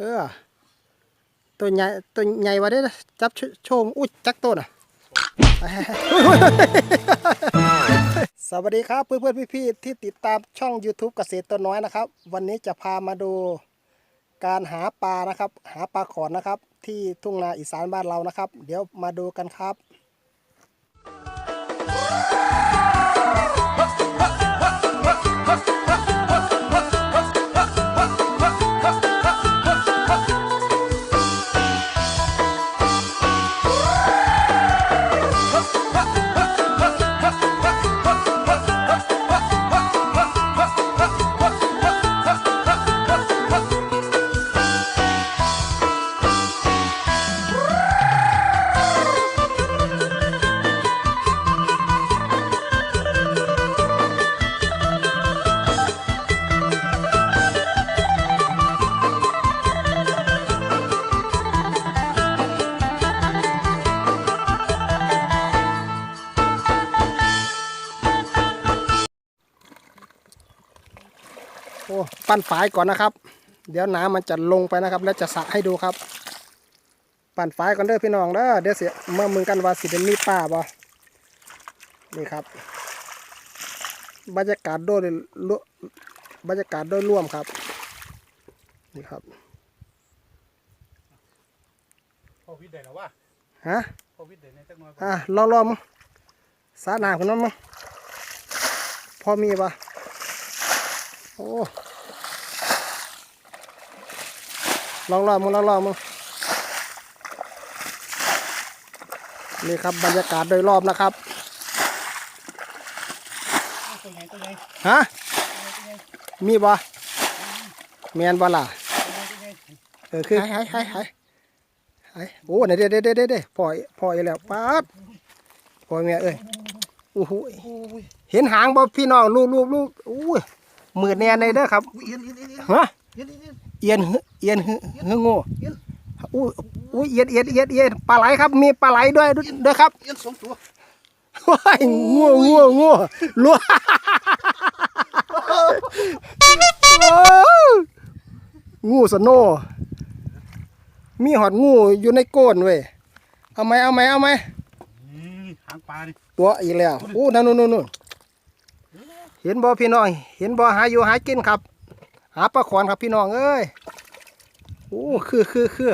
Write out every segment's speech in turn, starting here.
เออ ตัวใหญ่ตัวใหญ่วะเด้จับโชโชมอุ้ยจักตัวน่ะสวัสดีครับเพื่อนเพื่อนพี่ๆที่ติดตามช่อง YouTube เกษตรตัวน้อยนะครับ วันนี้จะพามาดูการหาปลานะครับ หาปลาขอนนะครับ ที่ทุ่งนาอีสานบ้านเรานะครับ เดี๋ยวมาดูกันครับ โอ้ปั้นฝายก่อนนะครับ เดี๋ยวน้ำมันจะลงไปนะครับ แล้วจะสระให้ดูครับ ปั่นฝายก่อนเด้อพี่น้องเด้อเดี๋ยวเสียเมื่อมึงกันว่าสิเป็นมีป้าบ่นี่ครับ บรรยากาศโดยรวบรรยากาศโดยรวมครับ นี่ครับพอวิทย์ได้แล้ววะฮะพอวิทย์ได้ในจักหน่อยอะรอรอมึงสาหนาคนนั้นมั้งพอมีปะ โอ้ลองรอมึงลองรอมึงนี่ครับบรรยากาศโดยรอบนะครับตัวใหญ่ตัวใหญ่ฮะตัวใหญ่มีบ่แมนบ่ล่ะตัวใหญ่เออคือหายหายหายหายโอ้เดี๋ยวเดี๋ยวเดี๋ยวเดี๋ยวเดี๋ยวพอพออีกแล้วป๊าดพอเมียเอ้ยโอ้โหโอ้ยเห็นหางบ่พี่น้องรูปรูปรูปอุ้ย มืดแน่ในเด้อครับเอียนเอียนเอียนเอียนฮะเอียนเอียนเอียนหึเอียนหึหึโง่อุ้ยอุ้ยเอียนเอียนเอียนเอียนปลาไหลครับ มีปลาไหลด้วยด้วยครับเอียนสองตัวว้ายงัวงัวงัวลัวโอ้งูสโนมีหอดงูอยู่ในก้นเว้ยเอาไหมเอาไหมเอาไหมอืมหางปลาดิตัวอีกแล้วโอ้นั่นนู่นนู่นนู่น เห็นบ่พี่น้อง เห็นบ่หาอยู่หากินครับ หาปลาขอนครับพี่น้องเอ้ยโอ้คือคือคือ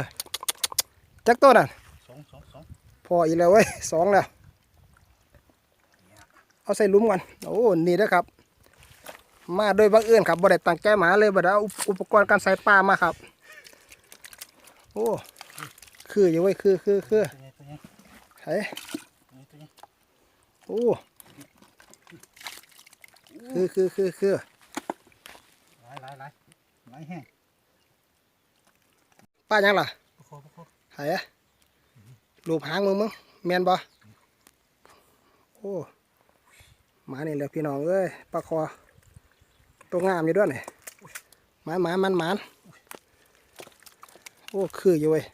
จักตัวนั่นสองสองสองพออีกแล้วเว้ยสองแล้วเอาใส่หลุมกันโอ้นี่นะครับ มาโดยบังเอิญครับบ่ได้ตั้งใจมาเลยบ่ได้เอาอุปกรณ์การใส่ปลามาครับ โอ้คืออยู่เว้ยคือคือคือตัวใหญ่ตัวใหญ่เฮ้ยตัวใหญ่โอ้ คือคือคือคือหลายหลายหลายหลายแห้งป้ายังล่ะประคอประคอไห้รูปหางมึงมึงแมนบ่โอ้หมานี่แหละพี่น้องเอ้ยปลาคอตัวงามอยู่ด้วยนี่หมาหมามันหมานโอ้คืออยู่เว้ย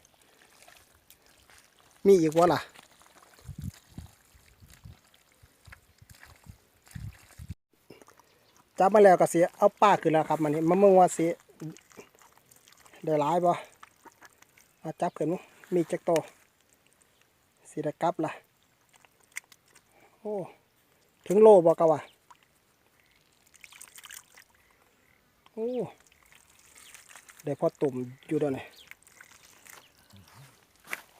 มีอีกวะล่ะ จับมาแล้วก็เสียเอาป้าขึ้นแล้วครับมันนี่มะม่วงว่าเสียได้หลายบ่มาจับขึ้นมั้งมีจักโตวสีได้กลับล่ะโอ้ถึงโลบอกกะวะโอ้ได้พอตุ่มอยู่ด้วยนี่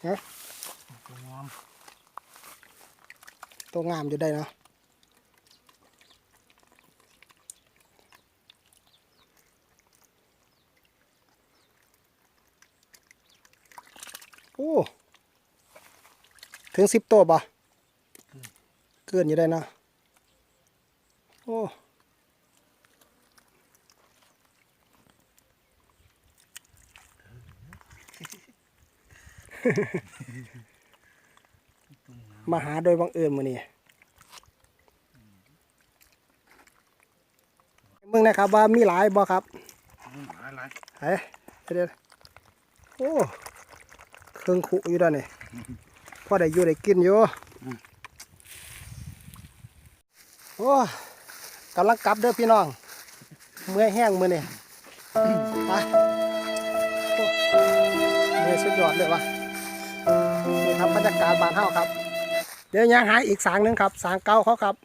ฮะตัวงามตัวงามอยู่ได้เนาะโอ้ ถึงสิบตัวบ่เกินอยู่ได้เนาะโอ้มาหาโดยบังเอิญมือนี่มึงนะครับว่ามีหลายบ่ครับอืมหลายหลายเฮ้ยเดี๋ยวโอ้เครื่องขุอยู่ด้วยนี่พ อได้อยู่ได้กินอยู่โอ้กำลังกลับเด้อพี่น้อง เมื่อยแห้งมือนี่ไปโอ้นี่สุดยอดเลยวะนี่ครับบรรยากาศบานเฮาครับ เดี๋ยวยังหาอีกสางหนึ่งครับ สางเก่าเขาครับ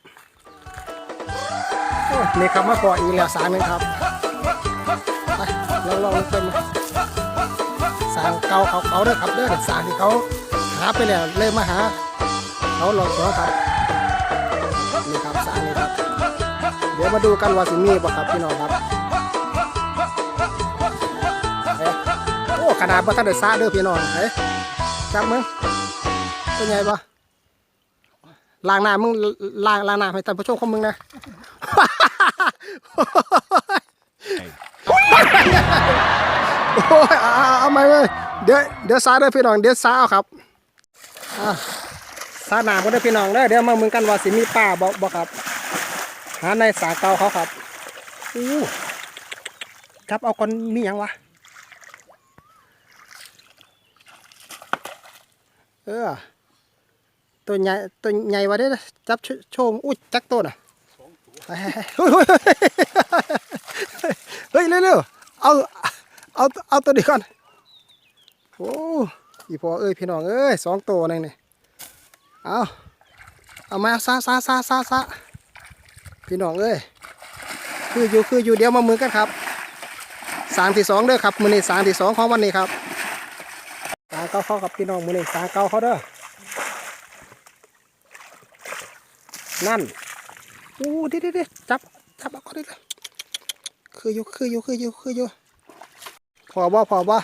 นี่ครับมาพออีกแล้วสางหนึ่งครับไปลองลองเป็นสางเก่าเขาเขาเด้อครับเด้อสางที่เขา หาไปแล้วเลยมาหาเขาหลอกสองครับนี่ครับสางนี่ครับ เดี๋ยวมาดูกันว่าสิมีบ่ครับพี่น้องครับโอ้ขนาดบ่ทันได้ซาเด้อพี่น้องเฮ้ยจับมึงเป็นไงบ่ล้างหน้ามึงล้างล้างหน้าให้ท่านผู้ชมของมึงนะโอ้ยเอาเอาเอามาเลยเดี๋ยวเดี๋ยวซาเด้อพี่น้องเดี๋ยวซาเอาครับ อะซาหนาบ่ได้พี่น้องเด้อเดี๋ยวมามึงกันว่าสิมีป้าบ่บ่ครับ หาในสาเกาเขาครับอู้จับเอาก่อนมีหยังวะ เออ ตัวใหญ่ตัวใหญ่วะเด้จับโชโชมอุ้ยจักตัวน่ะเฮ้ยเฮ้ยเฮ้ยเร็วเร็วๆเอาเอาเอาตัวนี้ก่อนโอ้ อีพอเอ้ยพี่น้องเอ้ยสองตัวนึงนี่เอาเอามาซาซาซาซาซาพี่น้องเอ้ยคืออยู่คืออยู่เดี๋ยวมามือกันครับสางที่สองเด้อครับมือนี้สางที่สองของวันนี้ครับสางเก้าเข้ากับพี่น้องมือนี้สางเก้าเขาเด้อนั่นอู้ดิดิดิจับจับเอาก็ได้เลยคืออยู่คืออยู่คืออยู่คืออยู่พอบ่พอบ่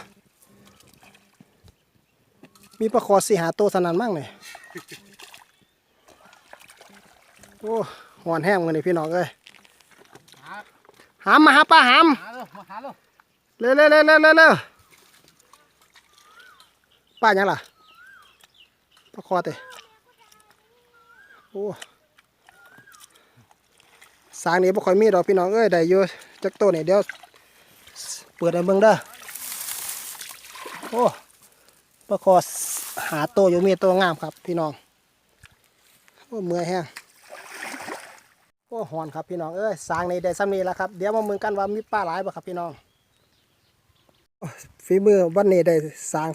มีประคอสีหาโตสนันมั่งเลยโอ้หอนแห้งกันนี่พี่น้องเอ้ยหามมาหาป้าหามเร็วเร็วเร็วเร็วเร็วเร็วเร็วเร็วป้ายังล่ะป้าคอเตะโอ้สางนี้บ่ค่อยมีดอกพี่น้องเอ้ยได้อยู่จักโตนี่เดี๋ยวเปิดให้เบิ่งเด้อโอ้ ป้าคอหาโตอยู่มีโตงามครับพี่น้องโอ้เมื่อยแห้งโอ้หอนครับพี่น้องเอ้ยสางในได้ซ้ำนี้แล้วครับเดี๋ยวมามึงกันว่ามีป้าหลายบ่ครับพี่น้องฝีมือวันนี้ได้สาง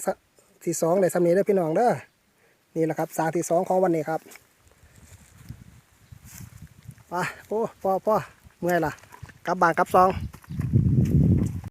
ที่สองได้ซ้ำนี้เด้อพี่น้องเด้อนี่แหละครับสางที่สองของวันนี้ครับไปโอ้พ่อพ่อเมื่อยล่ะกลับบ้านกลับซอง